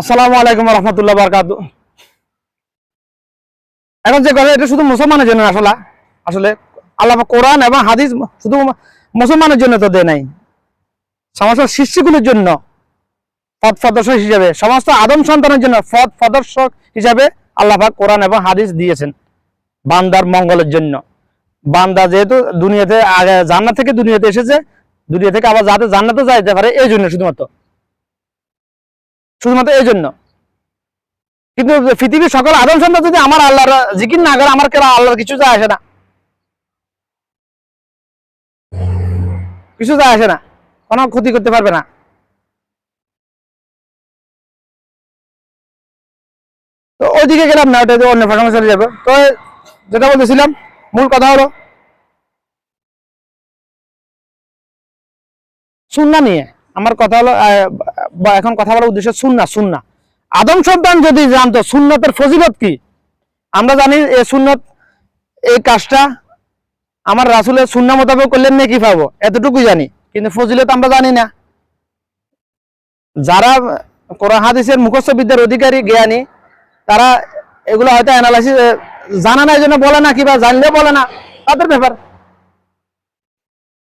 আসসালামু আলাইকুম রহমতুল্লাহ বারকাত। এখন যে কথা এটা শুধু মুসলমানের জন্য আসলে আসলে আল্লাহ কোরআন এবং হাদিস শুধু মুসলমানের জন্য তো দেয় নাই। সমস্ত শিষ্যগুলোর জন্য পথ প্রদর্শক হিসাবে, সমস্ত আদম সন্তানের জন্য পথ প্রদর্শক হিসাবে আল্লাহফাক কোরআন এবং হাদিস দিয়েছেন বান্দার মঙ্গলের জন্য। বান্দা যেহেতু দুনিয়াতে আগে জান্নাত থেকে দুনিয়াতে এসেছে, দুনিয়া থেকে আবার যাতে জান্নাতে যাইতে পারে, এই জন্য শুধুমাত্র। শুধুমাত্র এই জন্য কিন্তু পৃথিবীর সকল আদম সন্তান যদি আমার আল্লাহর জিকির না করে, আমার কেরা আল্লাহর কিছু যায় আসে না। কিছু যায় আসে না। কোনো ক্ষতি করতে পারবে না। তো ওইদিকে গেলাম না ওটা অন্য ফাঁকা চলে যাবে। তো যেটা বলতেছিলাম, মূল কথা হলো সুন্না নিয়ে। আমার কথা হলো এখন কথা বলার উদ্দেশ্য সুন্না সুন্না। আদম সন্তান যদি জানতো, সুন্নতের ফজিলত কি? আমরা জানি এ সুন্নত, এই কাজটা আমার রাসুলের সুন্না মোতাবেক করলেন নাকি পাবো? এতটুকুই জানি, কিন্তু ফজিলত আমরা জানি না। যারা কোরআন, হাদিসের মুখস্থ অধিকারী, জ্ঞানী, তারা এগুলো হয়তো অ্যানালাইসিস জানা না এই জন্য বলে না, কিবা জানলে বলে না, তাদের ব্যাপার।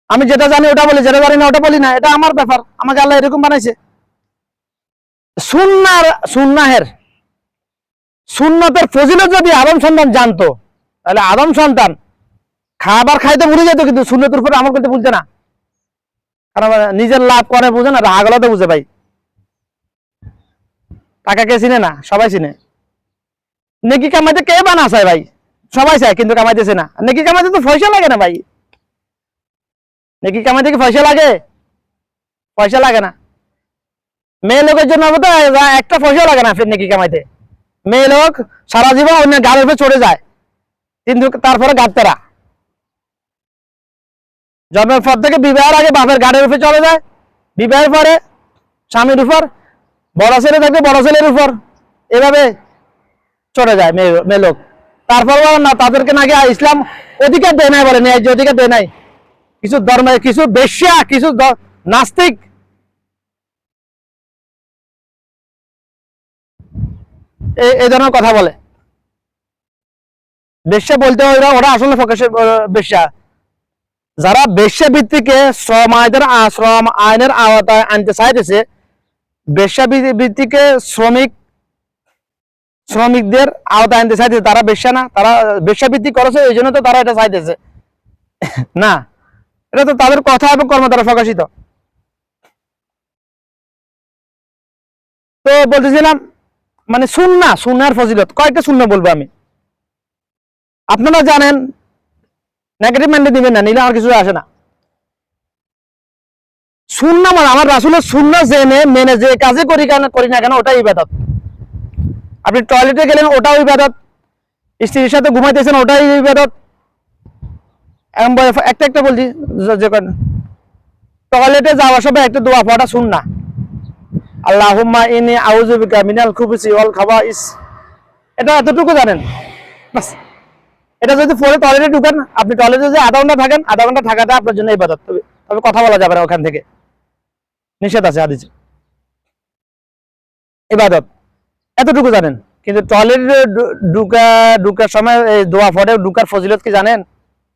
আমি যেটা জানি ওটা বলি, যেটা জানি না ওটা বলি না, এটা আমার ব্যাপার। আমাকে আল্লাহ এরকম বানাইছে। সুন্নার, সুন্নাহের, সুন্নতের ফজিলত যদি আদম সন্তান জানতো, তাহলে আদম সন্তান খাবার খাইতে ভুলে যেত, কিন্তু সুন্নতের উপর আমল করতে বুঝতে না। কারণ নিজের লাভ করে বুঝে না রাগলাতে বুঝে ভাই। টাকা কে চিনে না? সবাই চিনে। নেকি কামাইতে কে বানা চায় ভাই? সবাই চায়, কিন্তু কামাইতেছে না। নেকি কামাইতে তো পয়সা লাগে না ভাই। নেকি কামাইতে কি পয়সা লাগে? পয়সা লাগে না। মেয়ে লোকের জন্য তো একটা পয়সা লাগে না ফের নেকি কামাইতে। মেয়ে লোক সারা জীবন অন্য গাড়ির উপরে চড়ে যায়। কিন্তু তারপরে গাড়তেরা। জন্মের পর থেকে বিবাহের আগে বাপের গাড়ির উপরে চলে যায়। বিবাহের পরে স্বামীর উপর, বড় ছেলে থাকবে বড় ছেলের উপর। এভাবে চলে যায় মেয়ে মেয়ে লোক। তারপর না, তাদেরকে নাকি ইসলাম অধিকার দেয় নাই বলে, ন্যায্য অধিকার দেয় নাই। কিছু ধর্মে কিছু বেশ্যা, কিছু নাস্তিক। এই- ধরনের কথা বলে। বেশ্যা বলতে হয় ওরা আসলে ফোকাসে বেশ্যা। যারা বেশ্যা ভিত্তিকে শ্রম আইনের শ্রম আইনের আওতায় আনতে চাইতেছে বেশ্যা ভিত্তিকে শ্রমিক, শ্রমিকদের আওতায় আনতে চাইতেছে। তারা বেশ্যা না, তারা বেশ্যা ভিত্তিক করেছে, এই জন্য তো তারা এটা চাইতেছে। না। এটা তো তাদের কথা এবং কর্ম দ্বারা প্রকাশিত। তো বলতেছিলাম মানে সুন্না, সুন্নার ফজিলত, কয়েকটা শূন্য বলব আমি। আপনারা জানেন নেগেটিভ মাইন্ডে দিবেন না, নিলে আমার কিছু আসে না। সুন্না মানে আমার রাসুলের সুন্না জেনে, মেনে যে কাজে করি কেন, করি না কেন, ওটাই ইবাদত। আপনি টয়লেটে গেলেন, ওটাও ইবাদত। স্ত্রীর সাথে ঘুমাইতেছেন, ওটাই ইবাদত। একটা একটা বলছি, যে- টয়লেটে যাওয়ার সময় একটা দোয়া পড়া শুন না। আল্লাহুম্মা ইনি মিনাল খুবুসি ওয়াল খাবাইস। এটা এতটুকু জানেন? এটা যদি পরে টয়লেটে ঢুকেন, আপনি টয়লেটে যদি আধা ঘণ্টা থাকেন, আধা ঘণ্টা থাকাটা আপনার জন্য ইবাদত। তবে তবে কথা বলা যাবে না ওখান থেকে। নিষেধ আছে হাদিসে। ইবাদত। এতটুকু জানেন। কিন্তু টয়লেটে ঢুকা ঢুকার সময় এই দোয়া পড়ে, ঢুকার ফজিলত কি জানেন?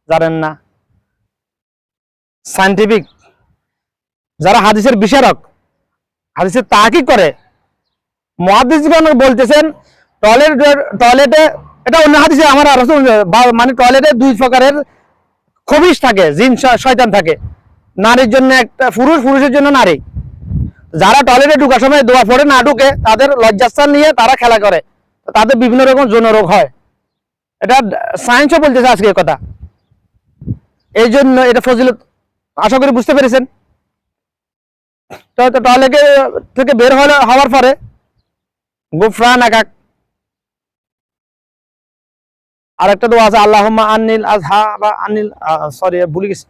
জানেন না। সাইন্টিফিক যারা হাদিসের বিচারক হাদিসের তাহাকি করে মহাদিসগণ বলতেছেন টয়লেট টয়লেটে এটা অন্য হাদিসে আমার বা- মানে টয়লেটে দুই প্রকারের খবিশ থাকে, জিন শয়তান থাকে। নারীর জন্য একটা, পুরুষ, পুরুষের জন্য নারী। যারা টয়লেটে ঢুকার সময় দোয়া পড়ে, না ঢুকে, তাদের লজ্জাস্থান নিয়ে তারা খেলা করে। তাদের বিভিন্ন রকম যৌন রোগ হয়। এটা সায়েন্সও বলতেছে আজকে কথা। এই জন্য এটা ফজিলত, আশা করি বুঝতে পেরেছেন। টয়লেটে থেকে বের হলে, হওয়ার পরে, গুফরান একাক আর একটা দোয়া আছে, আল্লাহুম্মা আনিল আজহাবা আনিল সরি ভুলে গেছি।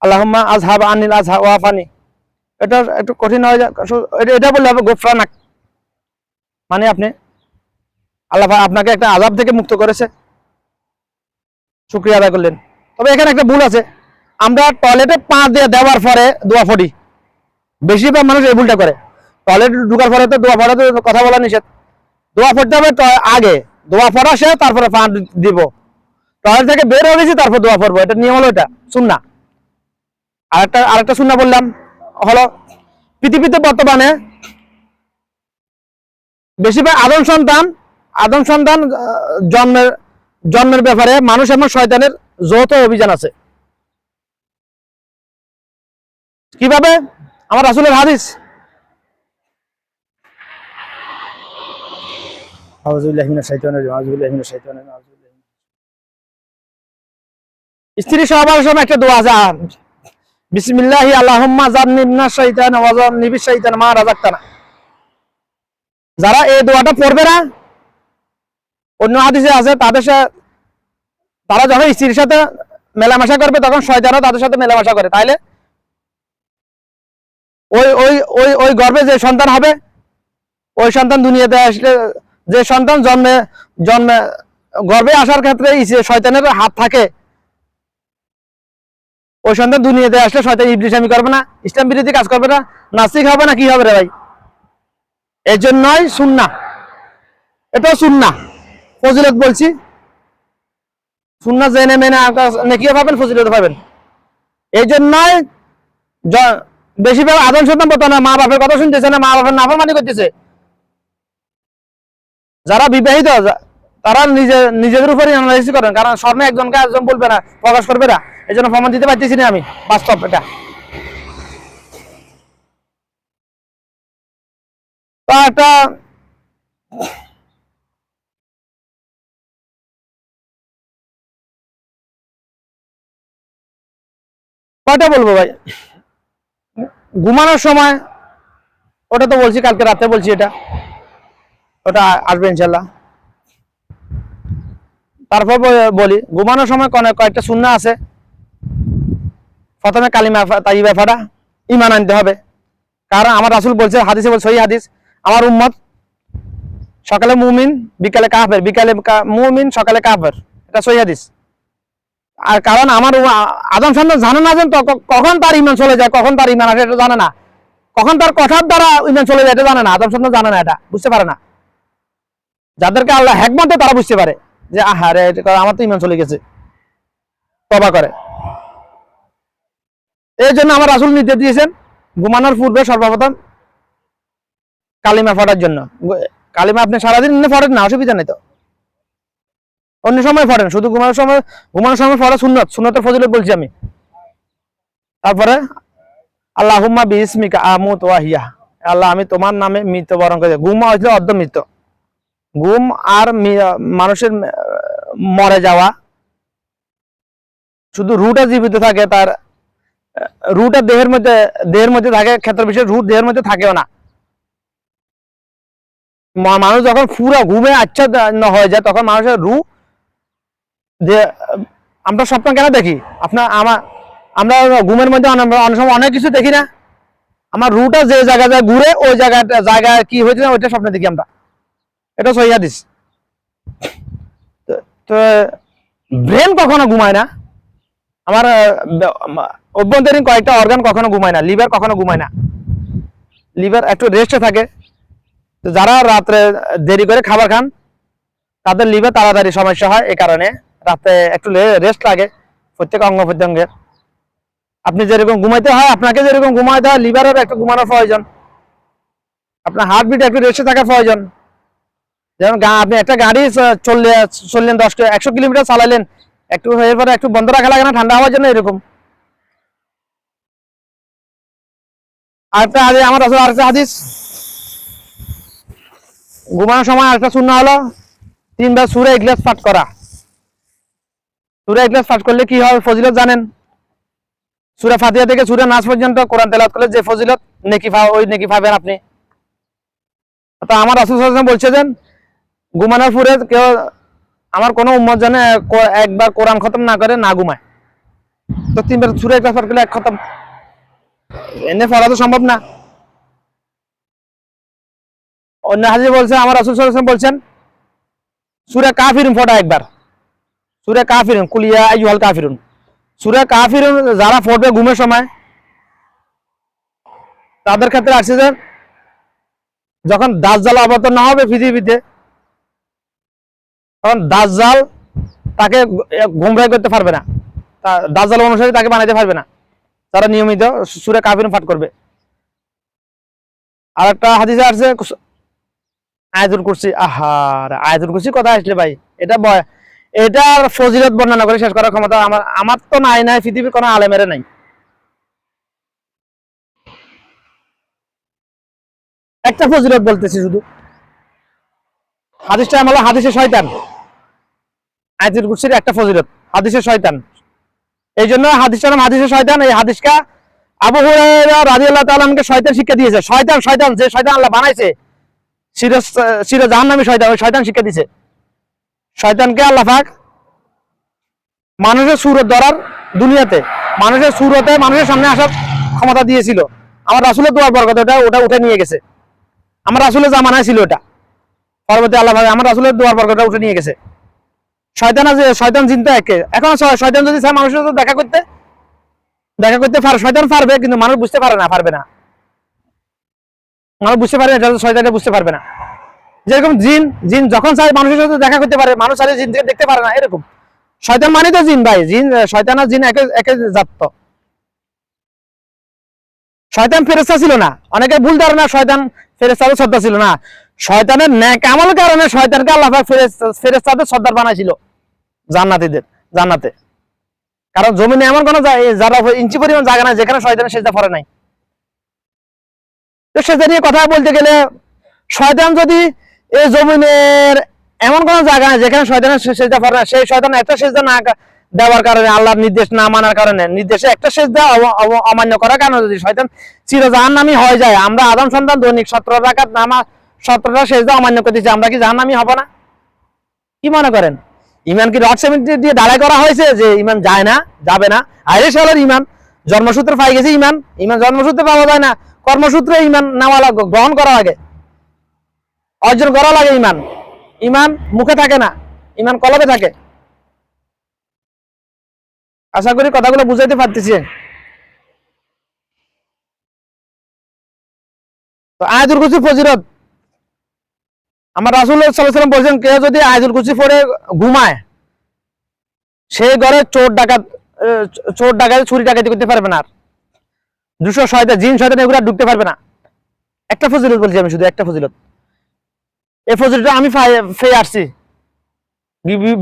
আল্লাহুম্মা আজহাবা আনিল আজহা ওয়াফানি। এটা একটু কঠিন হয়ে যায় এটা- বললে হবে গুফরানাক মানে আপনি, আল্লাহ আপনাকে একটা আজাব থেকে মুক্ত করেছে। শুক্রিয়া আদায় করলেন। তবে এখানে একটা ভুল আছে। আমরা টয়লেটে পা দিয়ে দেওয়ার পরে দোয়া ফড়ি বেশিরভাগ মানুষ এই ভুলটা করে। টয়লেট ঢুকার পরে তো দোয়া পড়া তো কথা বলা নিষেধ। দোয়া পড়তে হবে আগে। দোয়া পড়া সে তারপরে পা দিব। টয়লেট থেকে বের হয়ে গেছি, তারপর দোয়া পড়ব। এটা নিয়ম হলো এটা। শুননা আরেকটা আরেকটা শুননা বললাম। হলো পৃথিবীতে বর্তমানে বেশিরভাগ আদম সন্তান আদম সন্তান জন্মের জন্মের ব্যাপারে মানুষ এবং শয়তানের যৌথ অভিযান আছে। কীভাবে? আমার রাসূলের হাদিস। স্ত্রী সহবাসের সময় একটা দোয়া আহ, বিসমিল্লাহি আল্লাহুম্মা জান্নিবনা মিনাশ শাইতান ওয়া জান্নিবিশ শাইতান মা রাযাকতানা যারা এই দোয়াটা পড়বে না অন্য হাদিসে আছে তাদের সাথে তারা যখন স্ত্রীর সাথে মেলামেশা করবে, তখন শয়তানও তাদের সাথে মেলামেশা করে। তাইলে ওই ওই ওই ওই গর্বে যে সন্তান হবে, ওই সন্তান দুনিয়াতে আসলে যে সন্তান জন্মে জন্মে, গর্ভে আসার ক্ষেত্রে শয়তানের হাত থাকে, ওই সন্তান দুনিয়াতে আসলে শয়তান ইবলিশামি করবে না, ইসলাম বিরোধী কাজ করবে না, নাস্তিক হবে না, কি হবে রে ভাই? এর জন্যই সুন্না এটাও সুন্না ফজিলত বলছি। সুন্না জেনে মেনে নেকিও পাবেন ফজিলত পাবেন এই জন্যই বেশিরভাগ আদম সন্তান বলতো না, মা বাপের কথা শুনতেছে না, মা বাপের নাফরমানি করতেছে। যারা বিবাহিত তারা নিজে, নিজেদের উপরে অ্যানালাইসিস করেন, কারণ স্বর্ণে একজনকে একজন বলবে না, প্রকাশ করবে না। এই জন্য প্রমাণ দিতে পারতেছি না আমি, বাস্তব এটা। তা একটা কয়টা বলব ভাই? ঘুমানোর সময়, ওটা তো বলছি, কালকে রাতে বলছি এটা। ওটা আসবে ইনশাল্লাহ। তারপর বলি, ঘুমানোর সময় কয়েকটা শূন্য আছে। প্রথমে ফা- তাইবা ফাটা ইমান আনতে হবে। কারণ আমার রাসুল বলছে, হাদিসে বলছে সহি হাদিস, আমার উম্মত সকালে মুমিন, বিকালে কাফের, বিকালে মুমিন সকালে কাফের। এটা সহি হাদিস। আর কারণ আমার আদম সন্তান জানে না যে কখন তার ইমান চলে যায়, কখন তার ইমান আসে এটা জানে না। কখন তার কথার দ্বারা ইমান চলে যায় এটা জানে না, আদম সন্তান জানে না এটা, বুঝতে পারে না। যাদেরকে আল্লাহ হ্যাকমতে তারা বুঝতে পারে যে, আহা, রে আমার তো ইমান চলে গেছে। তবা করে। এই জন্য আমার রাসুল নির্দেশ দিয়েছেন ঘুমানোর পূর্বে সর্বপ্রথম কালিমা ফটার জন্য। কালিমা আপনি সারাদিন ফটেন না, অসুবিধা নেই তো। অন্য সময় ফটেন শুধু ঘুমানোর সময় ঘুমানোর সময় ফটা সুন্নত, সুন্নতের ফজিলত বলছি আমি। তারপরে আল্লাহ হুম্মা বিসমিকা আমুত ওয়াহিয়া। আল্লাহ, আমি তোমার নামে মৃত্যুবরণ করে ঘুমা হয়েছিল অর্ধ মৃত্যু ঘুম আর মানুষের মরে যাওয়া। শুধু রুটা জীবিত থাকে, তার রুটা দেহের মধ্যে দেহের মধ্যে থাকে, ক্ষেত্র বিশেষ রুট দেহের মধ্যে থাকেও না। মানুষ যখন পুরো ঘুমে আচ্ছা হয়ে যায়, তখন মানুষের রু যে, আমরা স্বপ্ন কেন দেখি? আপনার আমার আমরা ঘুমের মধ্যে অনেক সময় অনেক কিছু দেখি না। আমার রুটা যে জায়গা যায় ঘুরে, ওই জায়গাটা জায়গায় কি হয়েছে না ওইটা স্বপ্নে দেখি আমরা। এটা সহি হাদিস। তো- ব্রেন কখনো ঘুমায় না। আমার অভ্যন্তরীণ কয়েকটা অর্গান কখনো ঘুমায় না লিভার কখনো ঘুমায় না। লিভার একটু রেস্টে থাকে। যারা রাত্রে দেরি করে খাবার খান, তাদের লিভার তাড়াতাড়ি সমস্যা হয় এই কারণে। রাতে একটু রেস্ট লাগে, প্রত্যেক অঙ্গ প্রত্যঙ্গের আপনি যেরকম ঘুমাইতে হয়, আপনাকে যেরকম ঘুমাইতে হয় লিভারের একটু ঘুমানোর প্রয়োজন। আপনার হার্টবিট একটু রেস্টে থাকার প্রয়োজন। যেমন আপনি একটা গাড়ি চললে, চললেন দশ একশো কিলোমিটার চালালেন, একটু এরপরে একটু বন্ধ রাখা লাগে না, ঠান্ডা হওয়ার জন্য এরকম। আরেকটা হাদিস, আমার আসলে আরেকটা হাদিস। ঘুমানোর সময় আরেকটা শূন্য হলো, তিনবার সুরে এক গ্লাস পাঠ করা। সুরে গ্লাস পাঠ করলে কি হয়? ফজিলত জানেন? সুরা ফাতিহা থেকে সুরা নাচ পর্যন্ত কোরআন তেলাওয়াত করলে যে ফজিলত নেকি ওই নেকি পাবেন আপনি। তো আমার সাল্লাল্লাহু বলছে যে, ঘুমানোর পরে কেউ আমার কোনো উম্মত জানে একবার কোরআন খতম না করে, না ঘুমায়। তো তিনবার সুরে গ্লাস পাঠ করলে এক খতম। এনে পড়া তো সম্ভব না। অন্য হাজির বলছে, আমার ওয়াসাল্লাম বলছেন, সুরা কাফিরুন পড়া একবার। সুরা কাফিরুন, কুলিয়া আইয়ুহাল কাফিরুন। সুরা কাফিরুন যারা পড়বে ঘুমের সময়, তাদের ক্ষেত্রে আসছে যে, যখন দাজ্জাল অবতীর্ণ হবে পৃথিবীতে, তখন দাজ্জাল তাকে গুমরাই করতে পারবে না। দাজ্জাল অনুসারী তাকে বানাইতে পারবে না। তারা নিয়মিত সুরে কাফির পাঠ করবে। আর একটা হাদিসে আসছে, আয়াতুল কুরসি। আহার, আয়াতুল কুরসি কথা আসলে ভাই? এটা বয় এটার ফজিলত বর্ণনা করে শেষ করার ক্ষমতা আমার আমার তো নাই নাই, পৃথিবীর কোনো আলেমেরে নাই। একটা ফজিলত বলতেছি শুধু। হাদিসটা আমলা হাদিসে শয়তান। আয়াতুল কুরসির একটা ফজিলত, হাদিসে শয়তান। এই জন্য হাদিসটার নাম হাদিসে শয়তান, এই হাদিসটা আবু হুরায়রা রাদিয়াল্লাহু তাআলা আমাকে শয়তান শিক্ষা দিয়েছে। শয়তান শয়তান, যে শয়তান আল্লাহ বানাইছে সিরাজ সিরাজ জাহান্নামী শয়তান, ওই শয়তান শিক্ষা দিছে শয়তানকে আল্লাহ পাক মানুষের সুরত ধরার দুনিয়াতে, মানুষের সুরতে মানুষের সামনে আসার ক্ষমতা দিয়েছিল। আমার রাসুলের দোয়ার বরকত, ওটা ওটা উঠে নিয়ে গেছে। আমার রাসুলের জামানায় ছিল ওটা পরবর্তী আল্লাহ আমার রাসুলের দোয়ার বরকতটা উঠে নিয়ে গেছে। শয়তান আছে শয়তান চিন্তা একে। এখন শয়তান যদি চায় মানুষের সাথে দেখা করতে দেখা করতে পারে, শয়তান পারবে, কিন্তু মানুষ বুঝতে পারে না, পারবে না। মানুষ বুঝতে পারে এটা শয়তানটা বুঝতে পারবে না। যেরকম জিন জিন যখন চায় মানুষের সাথে দেখা করতে পারে, মানুষ চাইলে জিনকে দেখতে পারে না, এরকম। শয়তান মানে তো জিন ভাই, জিন শয়তান আর জিন একে একে জাত। শয়তান ফেরেস্তা ছিল না। অনেকে ভুল ধারণা, শয়তান ফেরেস্তাদের শ্রদ্ধা ছিল না। শয়তানের ন্যাক আমল কারণে শয়তানকে আল্লাহ ফেরেস্তাদের শ্রদ্ধার বানাইছিল, জান্নাতীদের, জান্নাতে। কারণ জমিনে এমন কোন যারা ইঞ্চি পরিমাণ জায়গা নাই, যেখানে শয়তানের সেজদা পড়ে নাই। তো সেটা নিয়ে কথা বলতে গেলে, শয়তান যদি এই জমিনের এমন কোন জায়গা নাই যেখানে শয়তানের সেজদা পড়ে না। সেই শয়তান একটা সেজদা না দেওয়ার কারণে, আল্লাহর নির্দেশ না মানার কারণে। নির্দেশে একটা সেজদা অমান্য করার কারণে যদি শয়তান চির নামি হয়ে যায়। আমরা আদম সন্তান, দৈনিক সতেরো রাকাত নামা সতেরোটা সেজদা অমান্য করতেছি আমরা কি জাহান নামি হব না? কি মনে করেন? ইমান কি রড সিমেন্ট দিয়ে দাঁড়াই করা হয়েছে যে ইমান যায় না, যাবে না? আইরে সালের ইমান, জন্মসূত্রে পাই গেছে ইমান। ইমান জন্মসূত্রে পাওয়া যায় না। কর্মসূত্রে ইমান নেওয়া গ্রহণ করা লাগে অর্জন করা লাগে ইমান। ইমান মুখে থাকে না, ইমান কলবে থাকে। আশা করি কথাগুলো বুঝাইতে পারতেছি। তো আয়াতুল কুরসি ফজিরত আমার রাসুল সাল্লাম বলছেন, কেউ যদি আয়াতুল কুরসি পড়ে ঘুমায়, সেই ঘরে চোর ডাকাত চোর ডাকাত চুরি ডাকাতি করতে পারবে না আর। দুশো শয়তা জিন শয়তান এগুলো ঢুকতে পারবে না। একটা ফজিলত বলছি আমি শুধু, একটা ফজিলত। এই ফজিলটা আমি পেয়ে আসছি।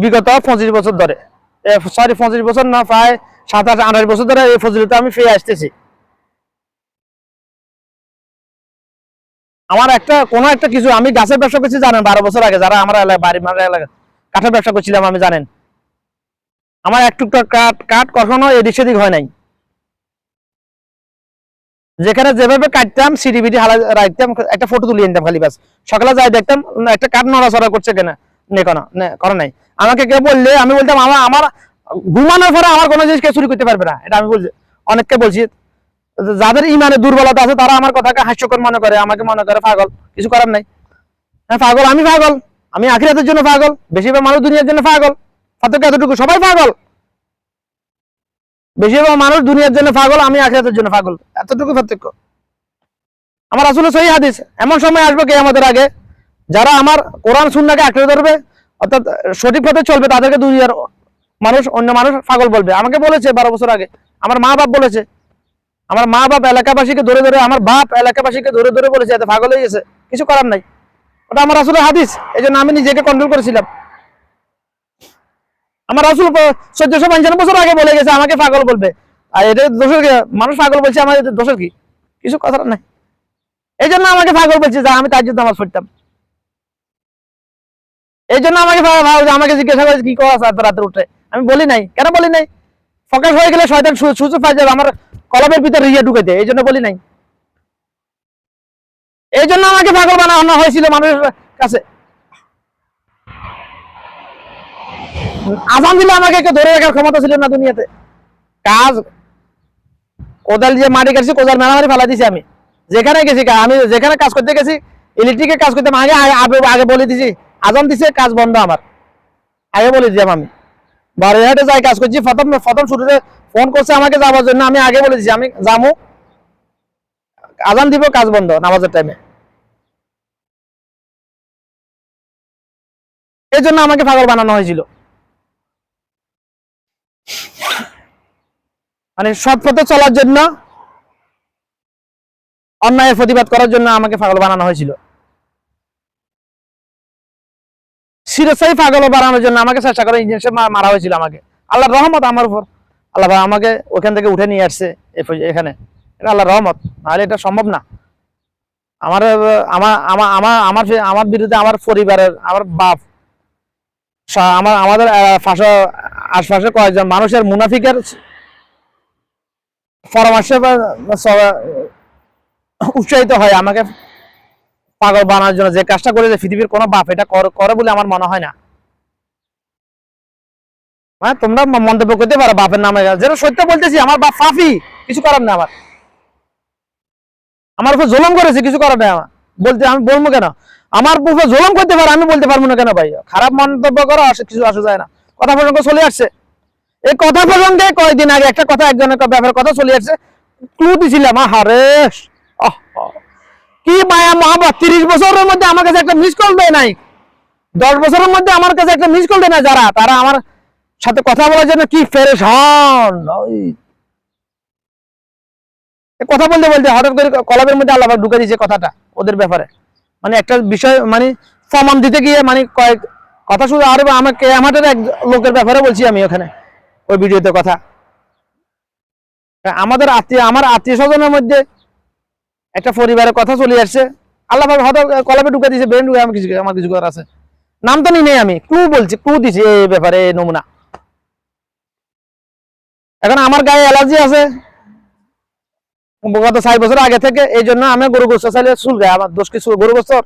বিগত পঁচিশ বছর ধরে। সরি পঁচিশ বছর না, প্রায় সাতাশ আঠাশ বছর ধরে এই ফজিলতা আমি ফেয়ে আসতেছি। আমার একটা, কোনো একটা কিছু, আমি গাছের ব্যবসা করছি, জানেন, বারো বছর আগে, যারা আমার এলাকায় বাড়ি মারা এলাকা, কাঠের ব্যবসা করছিলাম আমি, জানেন। আমার এক টুকটা কাঠ কাঠ কখনো এদিক সেদিক হয় নাই। যেখানে যেভাবে কাটতাম, সিডি বিডি হালা রাখতাম একটা ফটো তুলিয়ে নিতাম খালি বাস। সকালে যাই দেখতাম একটা কাঠ নড়াচড়া করছে কেনা, নে কেন করে নাই। আমাকে কেউ বললে, আমি বলতাম, আমার আমার ঘুমানোর পরে আমার কোনো জিনিস কেউ চুরি করতে পারবে না। এটা আমি বলছি, অনেককে বলছি। যাদের ইমানে দুর্বলতা আছে, তারা আমার কথাকে হাস্যকর মনে করে, আমাকে মনে করে পাগল। কিছু করার নাই। হ্যাঁ পাগল, আমি পাগল। আমি আখিরাতের জন্য পাগল, বেশিরভাগ মানুষ দুনিয়ার জন্য পাগল। পার্থক্য এতটুকু, সবাই পাগল। বেশিরভাগ মানুষ দুনিয়ার জন্য পাগল, আমি আখিরাতের জন্য পাগল। এতটুকু পার্থক্য। আমার আসলে সহি হাদিস, এমন সময় আসবে কে আমাদের আগে, যারা আমার কোরআন সুন্নাকে আঁকড়ে ধরবে, অর্থাৎ সঠিক পথে চলবে, তাদেরকে দুনিয়ার মানুষ, অন্য মানুষ পাগল বলবে। আমাকে বলেছে বারো বছর আগে, আমার মা বাপ বলেছে, আমার মা বাপ এলাকাবাসীকে ধরে ধরে, আমার বাপ এলাকাবাসীকে ধরে ধরে বলেছে, এত পাগল হয়ে গেছে, কিছু করার নাই। ওটা আমার আসলে হাদিস এই জন্য আমি নিজেকে কন্ট্রোল করেছিলাম। আমার আসল চোদ্দশো পঞ্চান্ন বছর আগে বলে গেছে, আমাকে পাগল বলবে। আর এটা দোষের? মানুষ পাগল বলছে, আমার দোষের কি? কিছু কথা নাই। এই জন্য আমাকে পাগল বলছে যে, আমি তার জন্য নামাজ পড়তাম। এই জন্য আমাকে আমাকে জিজ্ঞাসা করে কি করা আছে রাতে উঠে? আমি বলি নাই। কেন বলি নাই? ফোকাস হয়ে গেলে শয়তান সুযোগ পাই যাবে আমার কলমের ভিতরে রিয়া ঢুকাইতে এই জন্য বলি নাই। এই জন্য আমাকে পাগল বানানো হয়েছিল মানুষের কাছে। আজান দিলে আমাকে কেউ ধরে রাখার ক্ষমতা ছিল না দুনিয়াতে। কাজ, কোদাল দিয়ে মাটি কাটছি, কোদাল মেলামারি ফেলা দিছি আমি। যেখানে গেছি আমি যেখানে কাজ করতে গেছি ইলেকট্রিকের কাজ করতে আগে আগে বলে দিছি, আজান দিছে, কাজ বন্ধ আমার। আগে বলে দিলাম আমি। বারোহাটে যাই, কাজ করছি, প্রথম প্রথম শুরুতে ফোন করছে আমাকে যাওয়ার জন্য, আমি আগে বলে দিছি, আমি যাব আজান দিব, কাজ বন্ধ, নামাজের টাইমে এই জন্য আমাকে পাগল বানানো হয়েছিল। মানে সৎ পথে চলার জন্য, অন্যায়ের প্রতিবাদ করার জন্য আমাকে পাগল বানানো হয়েছিল। সিরসাই পাগল বানানোর জন্য আমাকে চেষ্টা করে ইঞ্জেকশন মারা হয়েছিল আমাকে। আল্লাহর রহমত আমার উপর। আল্লাহ পাক আমাকে ওখান থেকে উঠে নিয়ে আসছে এখানে। এটা আল্লাহর রহমত, নাহলে এটা সম্ভব না। আমার আমার আমার আমার আমার বিরুদ্ধে আমার পরিবারের, আমার বাপ আমার, আমাদের পাশে, আশপাশে কয়েকজন মানুষের মুনাফিকের পরামর্শে উৎসাহিত হয় আমাকে পাগল বানানোর জন্য। যে কাজটা করে যে পৃথিবীর কোনো বাপ, এটা করে বলে আমার মনে হয় না। হ্যাঁ তোমরা মন্তব্য করতে পারো বাপের নামে। যেটা সত্য বলতেছি, আমার বাপ ফাফি কিছু করার না আমার। আমার উপর জুলুম করেছে, কিছু করার নাই আমার। বলতে আমি বলব কেন? আমার উপর জুলুম করতে পারে, আমি বলতে পারব না কেন ভাই? খারাপ মন্তব্য করো কিছু আসা যায় না। কথা প্রসঙ্গ চলে আসছে। এই কথা প্রসঙ্গে কয়েকদিন আগে একটা কথা, একজনের ব্যাপারে কথা চলে আসছে। ক্লু দিছিলাম, আহ। কি মায়া মহাবত তিরিশ বছরের মধ্যে আমার কাছে একটা মিস কল দেয় নাই। দশ বছরের মধ্যে আমার কাছে একটা মিস কল দেয় না যারা, তারা আমার সাথে কথা বলার জন্য কি ফেরেশ হন। কথা বলতে বলতে হঠাৎ করে কলবের মধ্যে আল্লাহ ঢুকে দিয়েছে কথাটা, ওদের ব্যাপারে। মানে একটা বিষয় মানে প্রমাণ দিতে গিয়ে মানে কয়েক কথা শুধু আর আমাকে, আমাদের এক লোকের ব্যাপারে বলছি আমি ওখানে। ওই ভিডিওতে কথা। আমাদের আত্মীয়, আমার আত্মীয় স্বজনের মধ্যে একটা পরিবারের কথা চলে আসছে। আল্লাহ হয়তো কলবে ঢুকে দিয়েছে, ব্রেন ঢুকে, আমার কিছু আমার কিছু করার আছে। নাম তো নেই আমি ক্লু বলছি ক্লু দিছি এই ব্যাপারে নমুনা। এখন আমার গায়ে অ্যালার্জি আছে। গত চার বছর আগে থেকে এই জন্য আমি গরু গোস্ত চাইলে চুল গায়ে আমার দোষ কিছু গরু গোস্তর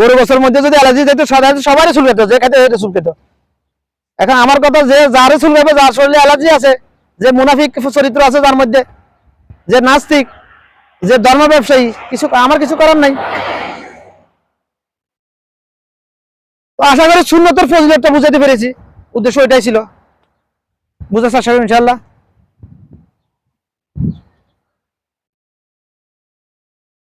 গরু গোস্তর মধ্যে যদি অ্যালার্জি যেত সাধারণত সবারই চুল খেত যে খেতে চুল খেত এখন আমার কথা যে যার চুল খাবে, যার শরীরে অ্যালার্জি আছে, যে মুনাফিক চরিত্র আছে যার মধ্যে, যে নাস্তিক, যে ধর্ম ব্যবসায়ী, কিছু আমার কিছু করার নাই। তো আশা করি শূন্যতর ফজিলতটা বুঝাতে পেরেছি। উদ্দেশ্য এটাই ছিল। বুঝাচ্ছি আশা করি ইনশাল্লাহ